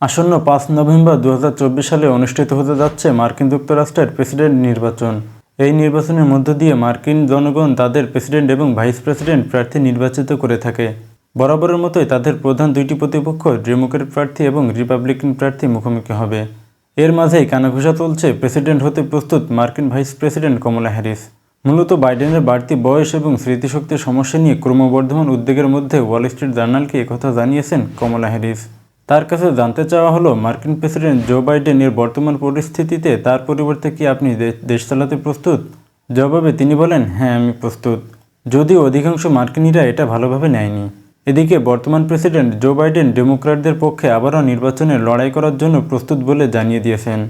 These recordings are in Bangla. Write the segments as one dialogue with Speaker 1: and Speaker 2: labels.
Speaker 1: আসন্ন পাঁচ নভেম্বর দু হাজার চব্বিশ সালে অনুষ্ঠিত হতে যাচ্ছে মার্কিন যুক্তরাষ্ট্রের প্রেসিডেন্ট নির্বাচন। এই নির্বাচনের মধ্য দিয়ে মার্কিন জনগণ তাদের প্রেসিডেন্ট এবং ভাইস প্রেসিডেন্ট প্রার্থী নির্বাচিত করে থাকে। বরাবরের মতোই তাদের প্রধান দুইটি প্রতিপক্ষ ডেমোক্রেট প্রার্থী এবং রিপাবলিকান প্রার্থী মুখোমুখি হবে। এর মাঝেই কানাঘুষা চলছে প্রেসিডেন্ট হতে প্রস্তুত মার্কিন ভাইস প্রেসিডেন্ট কমলা হ্যারিস। মূলত বাইডেনের বাড়তি বয়স এবং স্মৃতিশক্তির সমস্যা নিয়ে ক্রমবর্ধমান উদ্বেগের মধ্যে ওয়াল স্ট্রিট জার্নালকে একথা জানিয়েছেন কমলা হ্যারিস। তার কাছে জানতে চাওয়া হলো, মার্কিন প্রেসিডেন্ট জো বাইডেনের বর্তমান পরিস্থিতিতে তার পরিবর্তে কি আপনি দেশ চালাতে প্রস্তুত? জবাবে তিনি বলেন হ্যাঁ আমি প্রস্তুত। যদিও অধিকাংশ মার্কিনিরা এটা ভালোভাবে নেয়নি। এদিকে বর্তমান প্রেসিডেন্ট জো বাইডেন ডেমোক্র্যাটদের পক্ষে আবারও নির্বাচনে লড়াই করার জন্য প্রস্তুত বলে জানিয়ে দিয়েছেন।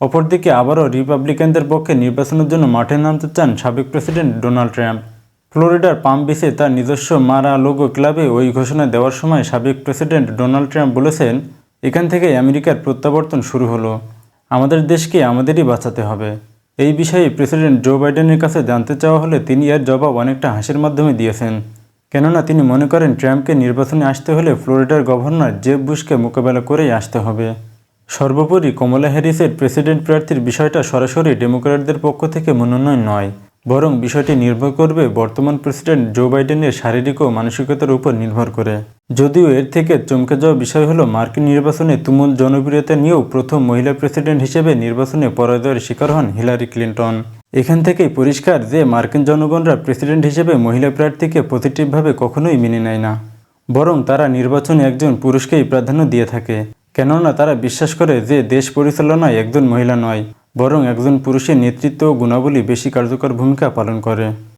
Speaker 1: অপরদিকে আবারও রিপাবলিকানদের পক্ষে নির্বাচনের জন্য মাঠে নামতে চান সাবেক প্রেসিডেন্ট ডোনাল্ড ট্রাম্প। ফ্লোরিডার পাম বিচে তার নিজস্ব মারা লোগো ক্লাবে ওই ঘোষণা দেওয়ার সময় সাবেক প্রেসিডেন্ট ডোনাল্ড ট্রাম্প বলেছেন, এখান থেকে আমেরিকার প্রত্যাবর্তন শুরু হলো। আমাদের দেশকে আমাদেরই বাঁচাতে হবে। এই বিষয়ে প্রেসিডেন্ট জো বাইডেনের কাছে জানতে চাওয়া হলে তিনি এর জবাব অনেকটা হাসির মাধ্যমে দিয়েছেন। কেননা তিনি মনে করেন, ট্রাম্পকে নির্বাচনে আসতে হলে ফ্লোরিডার গভর্নর জেব বুশকে মোকাবেলা করেই আসতে হবে। সর্বোপরি, কমলা হ্যারিসের প্রেসিডেন্ট প্রার্থীর বিষয়টা সরাসরি ডেমোক্র্যাটদের পক্ষ থেকে মনোনয়ন নয়। বরং বিষয়টি নির্ভর করবে বর্তমান প্রেসিডেন্ট জো বাইডেনের শারীরিক ও মানসিকতার উপর নির্ভর করে। যদিও এর থেকে চমকে যাওয়া বিষয় হলো মার্কিন নির্বাচনে তুমুল জনপ্রিয়তা নিয়েও প্রথম মহিলা প্রেসিডেন্ট হিসেবে নির্বাচনে পরাজয়ের শিকার হন হিলারি ক্লিন্টন। এখান থেকেই পরিষ্কার যে মার্কিন জনগণরা প্রেসিডেন্ট হিসেবে মহিলা প্রার্থীকে পজিটিভভাবে কখনোই মেনে নেয় না। বরং তারা নির্বাচনে একজন পুরুষকেই প্রাধান্য দিয়ে থাকে। কেননা তারা বিশ্বাস করে যে দেশ পরিচালনায় একজন মহিলা নয়। বরং একজন পুরুষের নেতৃত্ব ও গুণাবলী বেশি কার্যকর ভূমিকা পালন করে।